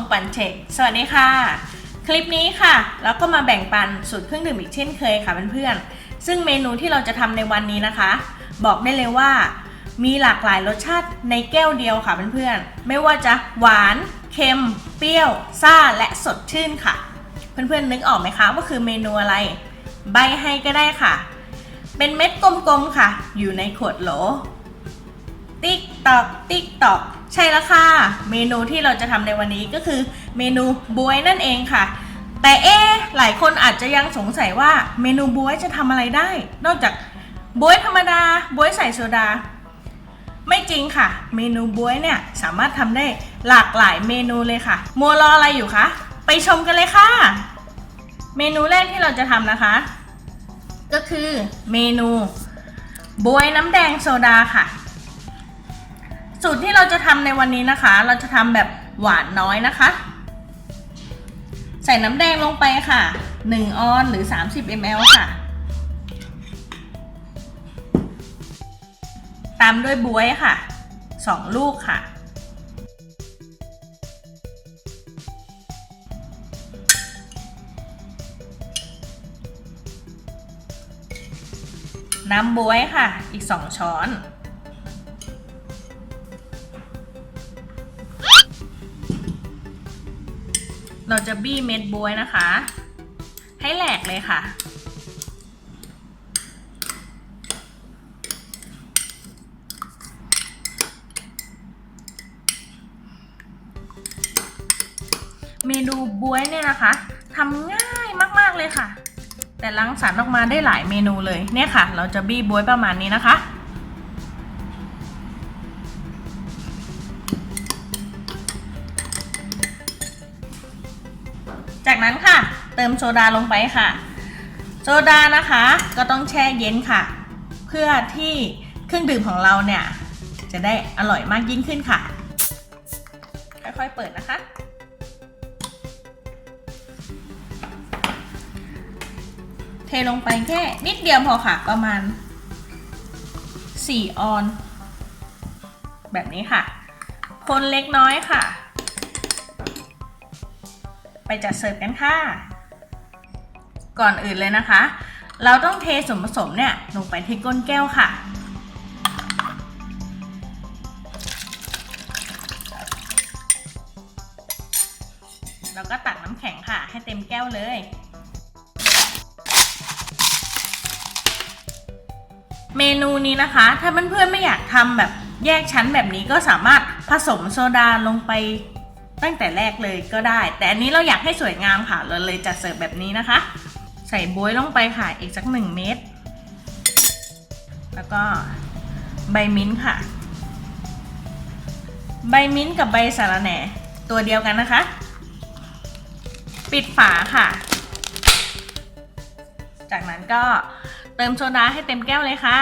งปันเช็คสวัสดีค่ะ คลิปนี้ค่ะ เราก็มาแบ่งปันสูตรเครื่องดื่มอีกเช่นเคยค่ะเพื่อนๆซึ่งเมนูที่เราจะทำในวันนี้นะคะ บอกได้เลยว่า มีหลากหลายรสชาติในแก้วเดียวค่ะเพื่อนๆไม่ว่าจะหวานเค็ม เปรี้ยว ซ่าและสดชื่นค่ะ เพื่อนๆนึกออกไหมคะว่าคือเมนูอะไร ใบให้ก็ได้ค่ะ เป็นเม็ดกลมๆค่ะ อยู่ในขวดโหล ติ๊กตอกติ๊กตอก ใช่แล้วค่ะ เมนูที่เราจะทำในวันนี้ก็คือเมนูบวยนั่นเองค่ะ แต่เอ๊หลายคนอาจจะยังสงสัยว่าเมนูบวยจะทำอะไรได้ นอกจากบวยธรรมดาบวยใส่โซดา ไม่จริงค่ะ เมนูบวยเนี่ยสามารถทำได้หลากหลายเมนูเลยค่ะ มัวรออะไรอยู่คะ ไปชมกันเลยค่ะ เมนูแรกที่เราจะทำนะคะ ก็คือเมนูบวยน้ำแดงโซดาค่ะ สูตรที่เราจะทำในวันนี้นะคะ เราจะทำแบบหวานน้อยนะคะ ใส่น้ำแดงลงไปค่ะ 1 ออนหรือ 30 ml ค่ะ ตามด้วยบวยค่ะ 2 ลูกค่ะ น้ำบวยค่ะ อีก 2 ช้อน เราจะบี้เม็ดบวยนะคะ ให้แหลกเลยค่ะ เมนูบวยเนี่ยนะคะทำง่ายมาก ๆ เลยค่ะ แต่รังสรรค์ออกมาได้หลายเมนูเลยเนี่ยค่ะ เราจะบี้บวยประมาณนี้นะคะ ติมโซดาลงไปค่ะ โซดานะคะก็ต้องแช่เย็นค่ะ เพื่อที่เครื่องดื่มของเราเนี่ย จะได้อร่อยมากยิ่งขึ้นค่ะ ค่อยๆเปิดนะคะ เทลงไปแค่นิดเดียวพอค่ะประมาณ 4 ออน แบบนี้ค่ะ คนเล็กน้อยค่ะ ไปจัดเสิร์ฟกันค่ะ ก่อนอื่นเลยนะคะ เราต้องเทส่วนผสมเนี่ยลงไปที่ก้นแก้วค่ะแล้วก็ตักน้ำแข็งค่ะ ให้เต็มแก้วเลย เมนูนี้นะคะ ถ้าเพื่อนๆไม่อยากทำแบบแยกชั้นแบบนี้ก็สามารถผสมโซดาลงไปตั้งแต่แรกเลยก็ได้ แต่อันนี้เราอยากให้สวยงามค่ะ เราเลยจัดเสิร์ฟแบบนี้นะคะ ใส่บวยลงไปค่ะอีกสักหนึ่งเม็ดแล้วก็ใบมิ้นค่ะ ใบมิ้นกับใบสาระแหน่ตัวเดียวกันนะคะ ปิดฝาค่ะ จากนั้นก็เติมโซดาให้เต็มแก้วเลยค่ะ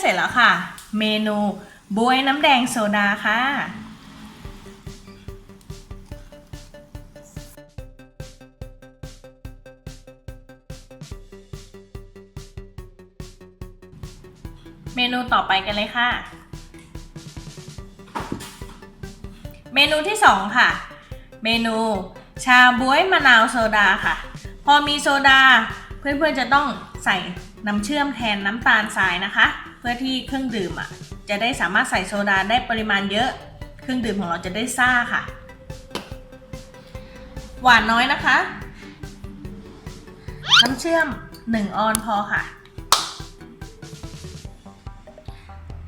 เสร็จแล้วค่ะ เมนูบวยน้ำแดงโซดาค่ะ เมนูต่อไปกันเลยค่ะ เมนูที่ 2 ค่ะ เมนูชาบวยมะนาวโซดาค่ะ พอมีโซดาเพื่อนๆจะต้องใส่น้ำเชื่อมแทนน้ำตาลทรายนะคะ พื่อที่เครื่องดื่มอะจะได้สามารถใส่โซดาได้ปริมาณเยอะ เครื่องดื่มของเราจะได้ซ่าค่ะ หวานน้อยนะคะ น้ำเชื่อม 1 ออนพอค่ะ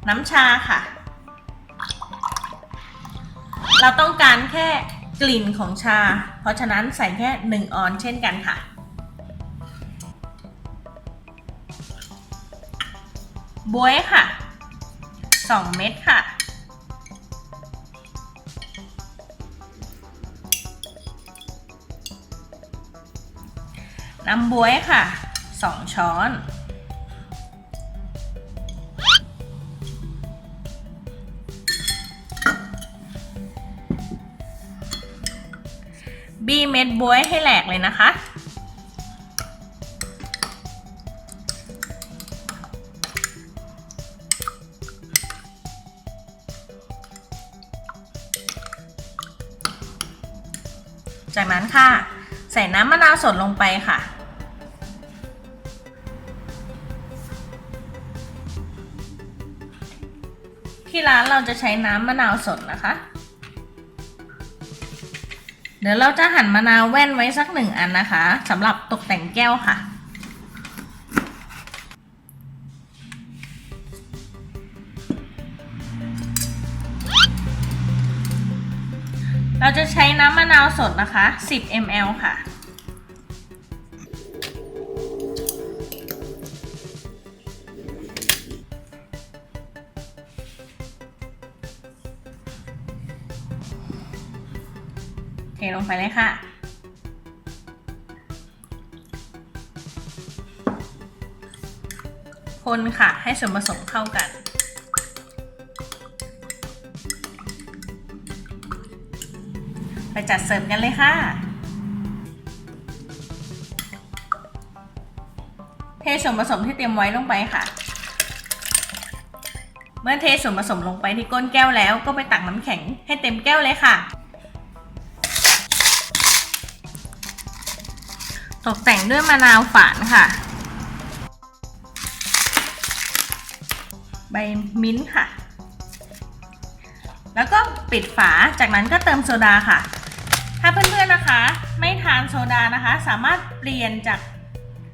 น้ำชาค่ะ เราต้องการแค่กลิ่นของชา เพราะฉะนั้นใส่แค่ 1 ออนเช่นกันค่ะ บวยค่ะ 2 เม็ดค่ะ น้ำบวยค่ะ 2 ช้อนบี้เม็ดบวยให้แหลกเลยนะคะ จากนั้นค่ะ ใส่น้ำมะนาวสดลงไปค่ะ ที่ร้านเราจะใช้น้ำมะนาวสดนะคะ เดี๋ยวเราจะหั่นมะนาวแว่นไว้สักหนึ่งอันนะคะสำหรับตกแต่งแก้วค่ะ เราจะใช้น้ำมะนาวสดนะคะ 10 ml ค่ะ เทลงไปเลยค่ะคนค่ะ ให้ส่วนผสมเข้ากัน จัดเสิร์ฟกันเลยค่ะ เทส่วนผสมที่เตรียมไว้ลงไปค่ะ เมื่อเทส่วนผสมลงไปที่ก้นแก้วแล้วก็ไปตักน้ำแข็งให้เต็มแก้วเลยค่ะ ตกแต่งด้วยมะนาวฝานค่ะ ใบมิ้นท์ค่ะแล้วก็ปิดฝา จากนั้นก็เติมโซดาค่ะ ถ้าเพื่อนๆนะคะ ไม่ทานโซดานะคะ สามารถเปลี่ยนจาก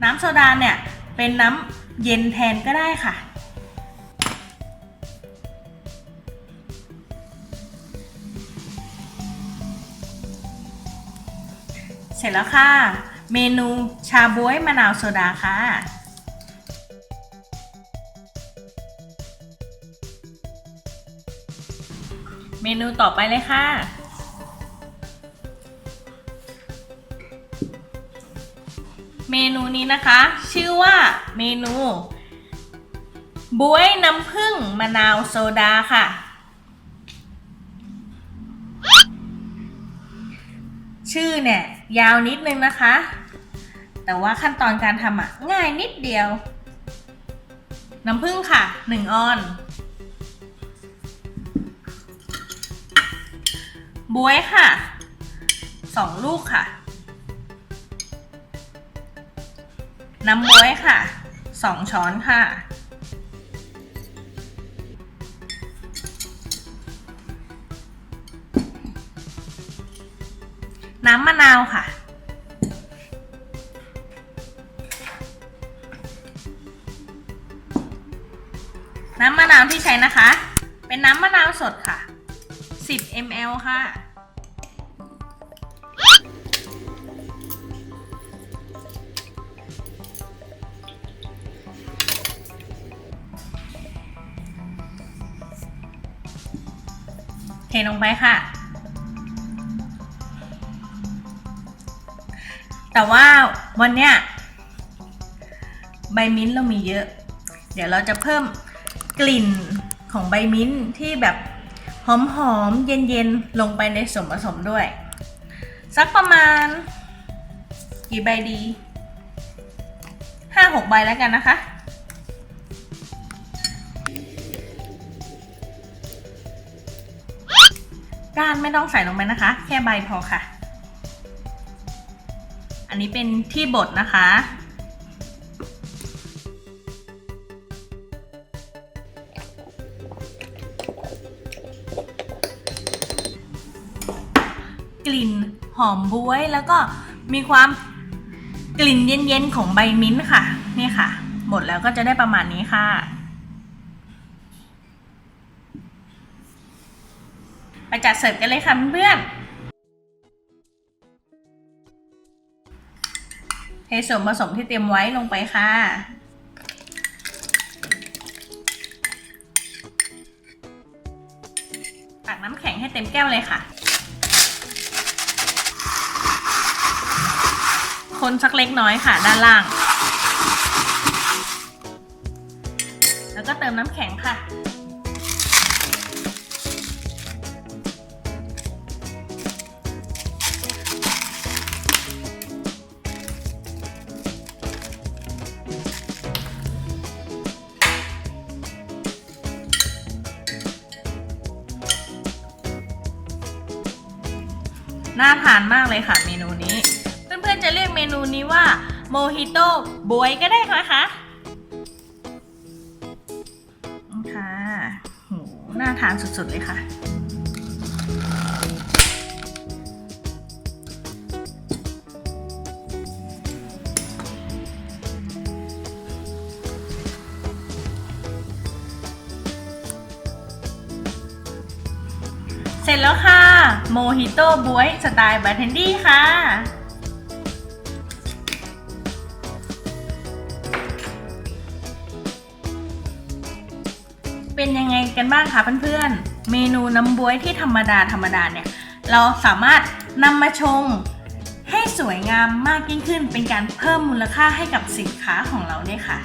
น้ำโซดาเนี่ยเป็นน้ำเย็นแทนก็ได้ค่ะ เสร็จแล้วค่ะ เมนูชาบ๊วยมะนาวโซดาค่ะเมนูต่อไปเลยค่ะ เมนูนี้นะคะ ชื่อว่าเมนูบ๊วยน้ำผึ้งมะนาวโซดาค่ะ ชื่อเนี่ยยาวนิดนึงนะคะ แต่ว่าขั้นตอนการทำอะง่ายนิดเดียว น้ำผึ้งค่ะ 1 ออนบวยค่ะ 2 ลูกค่ะ น้ำบวยค่ะ 2 ช้อนค่ะ น้ำมะนาวค่ะ น้ำมะนาวที่ใช้นะคะ เป็นน้ำมะนาวสดค่ะ 10 ml ค่ะ ทลงไปค่ะ แต่ว่าวันเนี้ยใบมิ้นท์เรามีเยอะ เดี๋ยวเราจะเพิ่มกลิ่นของใบมิ้นท์ที่แบบหอมๆเย็นๆลงไปในส่วนผสมด้วย สักประมาณ กี่ใบดี5-6ใบแล้วกันนะคะ ก้านไม่ต้องใส่ลงไปนะคะ แค่ใบพอค่ะ อันนี้เป็นที่บดนะคะ กลิ่นหอมบวยแล้วก็มีความกลิ่นเย็นๆของใบมิ้นท์ค่ะ นี่ค่ะ หมดแล้วก็จะได้ประมาณนี้ค่ะ ไปจัดเสิร์ฟกันเลยค่ะเพื่อนเทส่วนผสมที่เตรียมไว้ลงไปค่ะ ตักน้ำแข็งให้เต็มแก้วเลยค่ะ คนสักเล็กน้อยค่ะด้านล่าง แล้วก็เติมน้ำแข็งค่ะ น่าทานมากเลยค่ะเมนูนี้ เพื่อนๆจะเรียกเมนูนี้ว่าโมฮิโต้บวยก็ได้นะคะค่ะโหน่าทานสุดๆเลยค่ะ ร็จแล้วค่ะ โมฮิโต้บวยสไตล์บาร์เทนดี้ค่ะ เป็นยังไงกันบ้างคะเพื่อนๆ เมนูน้ำบวยที่ธรรมดาธรรมดาเนี่ย เราสามารถนำมาชงให้สวยงามมากยิ่งขึ้น เป็นการเพิ่มมูลค่าให้กับสินค้าของเราเนี่ยค่ะ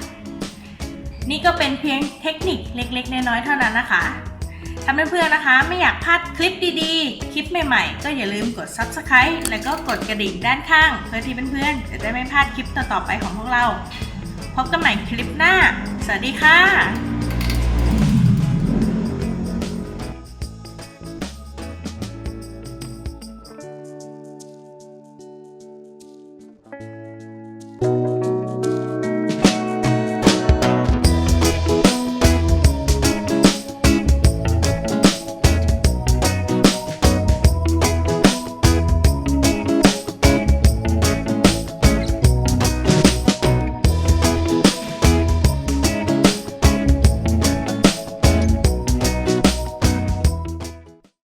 นี่ก็เป็นเพียงเทคนิคเล็กๆ น้อยๆเท่านั้นนะคะ ถ้าเพื่อนๆนะคะ ไม่อยากพลาดคลิปดีๆ คลิปใหม่ๆ ก็อย่าลืมกด Subscribe แล้วก็กดกระดิ่งด้านข้าง เพื่อที่เพื่อนๆจะได้ไม่พลาดคลิปต่อๆไปของพวกเรา พบกันใหม่คลิปหน้า สวัสดีค่ะ